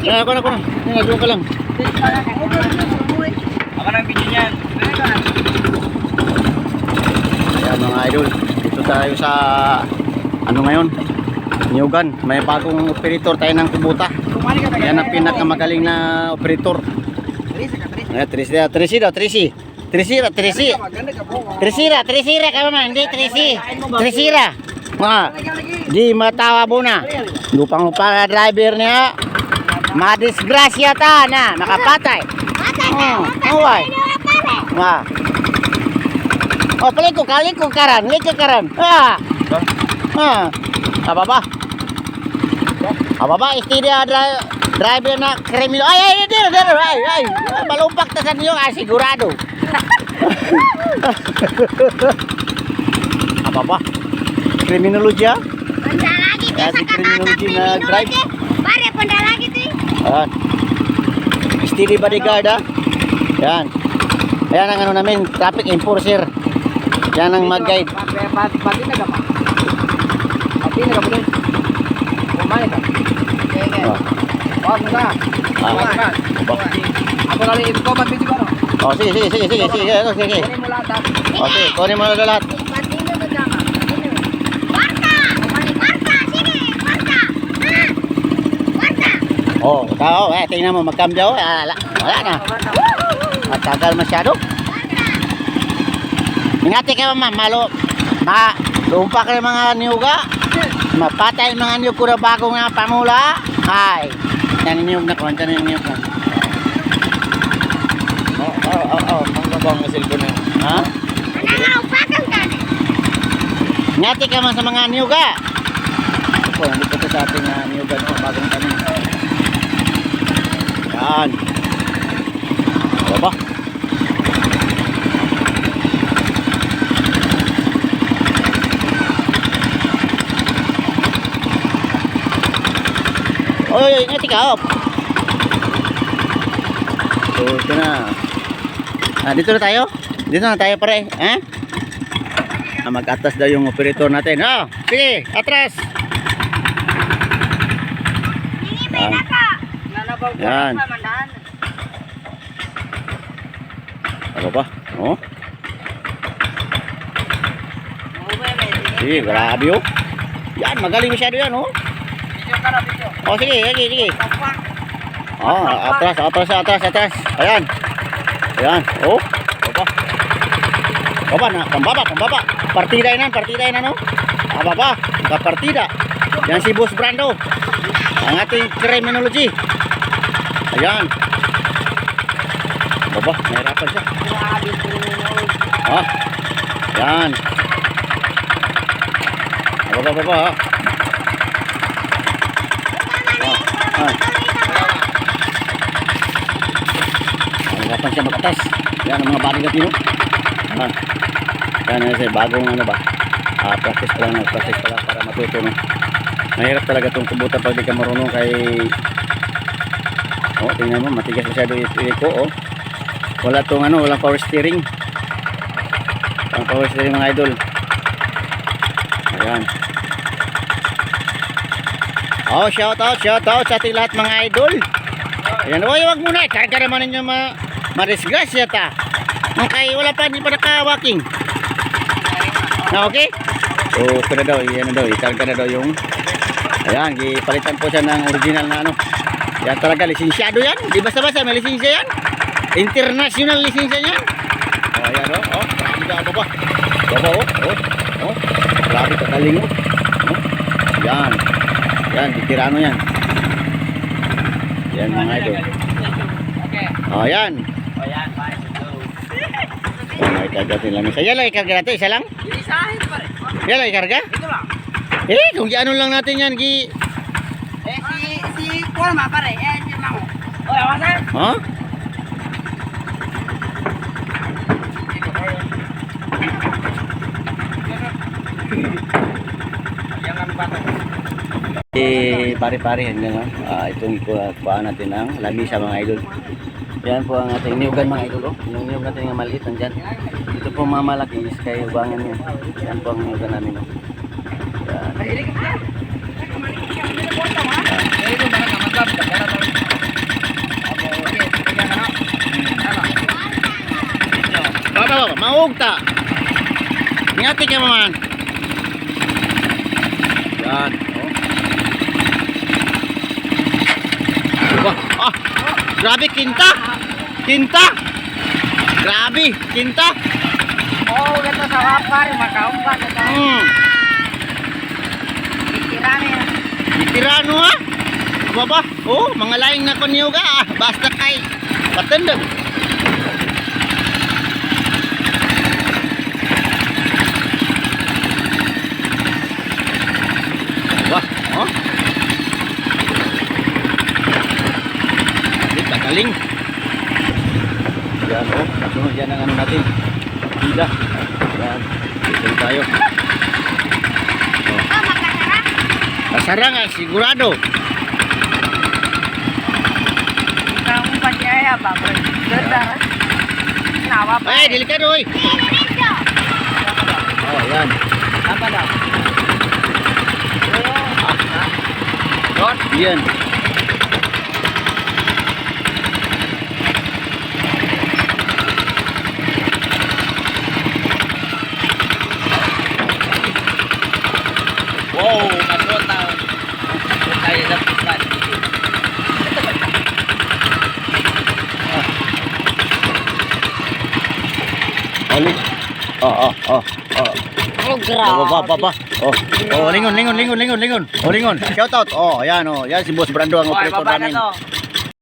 Ah, ako na, ako na. Yan, doon ka lang. Ako ng video niyan. Ayan mga idol, dito tayo sa ano ngayon? Nyugan. May bagong operator tayo ng kubuta. Yan ang pinakamagaling na operator. Ayan, Trisi, Trisi daw, Trisi. Trisira, Trisi. Trisira, Trisira ka naman, hindi Trisi. Trisira. Mga, di matawa mo na. Lupang lupa na driver niya. Madisgrasya ta na, nakapatay. Oh, away. Wah. Oh, paliko, kaliko karan, liko karan. Ah. Ah. Apa ba? Apa ba? Istidia dri driver na kriminal. Ay, ay, ay, ay, ay, ay, ay. Malumpak ta sa niyo, ah, sigurado. Apa ba? Kriminology ah? Punta lagi Ya, sa si criminology na drive. Ayan. Steady bodyguard ah. Yan. Ayan ang ano namin, traffic enforcer. Yan ang mag-guide. Pati na ka pa. Pati na din. Kumain ka. Oh. Wag mo na. Ah. Wag na. Ba. Ako na rin ito magbiti ko. Oh, sige, sige, sige, sige, sige, ano, sige. Ah. Okay, kunin mo na lahat. Pati na to dama. Marta! Marta, sige, Marta. Ah! Marta! Oh, tao, eh, tingnan mo, magkambyo, eh, wala, wala na. Matagal masyado. Ingati ka mama, malo, ma, lumpa ka mga niyuga. Mapatay mga niyug ko na bagong nga pamula. Ay, yan niyug na na yung niyug na. Oh, oh, oh, oh. Ang babang na cellphone na. Ha? Ingati ka man sa mga niyuga. Ako, nandito ko sa ating uh, niyuga no, bagong tanim. Yan. Ano ba? Oy, ingati ka, op. So, ito na. Ah, dito na tayo? Dito na tayo pare, eh? Ah, mag-atas daw yung operator natin. Ah, sige, atras. May Yan. Ba? Oh. Sige, grabe oh. Yan, magaling masyado yan oh. Oh, sige, sige, sige. Oh, atras, atras, atras, atras. Ayan. Ayan. Oh. Baba. Baba na, pambaba, pambaba. Partida yan, partida yan ano? Pambaba, kapartida. Yan si Boss Brando. Ang ating criminology. Ayan. Baba, nahirapan siya. Ah. Yan. Baba, baba, ha. Ah. Nahirapan siya makatas. Yan ang mga body gatino. Ah. Yan yan siya, bagong ano ba? Ah, practice pa lang, practice pa lang para matuto no. Mahirap talaga itong kubuta pag di ka marunong kay Oh, tingnan mo, matigas masyado yung ko, oh. Wala tong ano, walang power steering. Walang power steering mga idol. Ayan. Oh, shout out, shout out sa ating lahat mga idol. Ayan, oy, wag muna. Karga naman ninyo ma madisgrasya ta. Okay, wala pa, hindi pa naka-walking. Na okay? So, ito na daw, yan na daw, ikarga na daw yung Ayan, gipalitan po siya ng original na ano. Yan talaga, lisensyado yan. Di basta-basta, may lisensya yan. International lisensya yan. Oh, ayan oh, oh. Grabe ka ako ba? Baba oh, oh, oh. Grabe ka galing oh. oh. Yan. Yan, bitirano yan. Yan mga idol. Okay. Oh, yan. O yan, bye. Oh, may karga din lang. Isa yan lang ikarga natin, isa lang. Isahin pa rin. Yan lang ikarga. Ito lang. Eh, kung ano lang natin yan, gi... Eh, si, si Kualma pare. Eh, si Mango. O, awasan. Ha? Ayan ang bato. Eh, pare-pare hanggang no? uh, ah. ah, itong ah, kuhaan natin ng lamisa mga idol. Yan po ang ating niyugan mga idol. Oh. Yung niyug natin nga maliit nandyan. Ito po mga malaki is kay ubangan niya. Yan po ang niyugan namin. Oh. Yan. Baba, baba, maugta. Ingati ka maman. Yan. Oh. Ah, grabe kinta. Kinta. Grabe, kinta. Oh, ganito sa kapar, makaumpa tayo. Hmm. Tirani na. Itirano ha? Baba, oh, mga laing na konyo ka. ah. Basta kay patendog. Wah, oh. Dito, galing. Yan, oh. Kasunod yan ang ano natin. Bida. Yan. Dito tayo. Oh, makasarap. Masara nga, sigurado. Kaumpa siya ba? Ganda. Nawa pa. Eh, delikado, oy. Oh, yan. Apa daw? Don, Yan. Wow, masota. Tayo sa pipat. Balik. Oh, oh, oh, oh. Oh, Oh, baba, baba. Oh, oh, lingon, lingon, lingon, lingon, lingon. Oh, lingon. Shout out. Oh, ayan, oh. Yan si Boss Brando ang Oy, operator baba na to.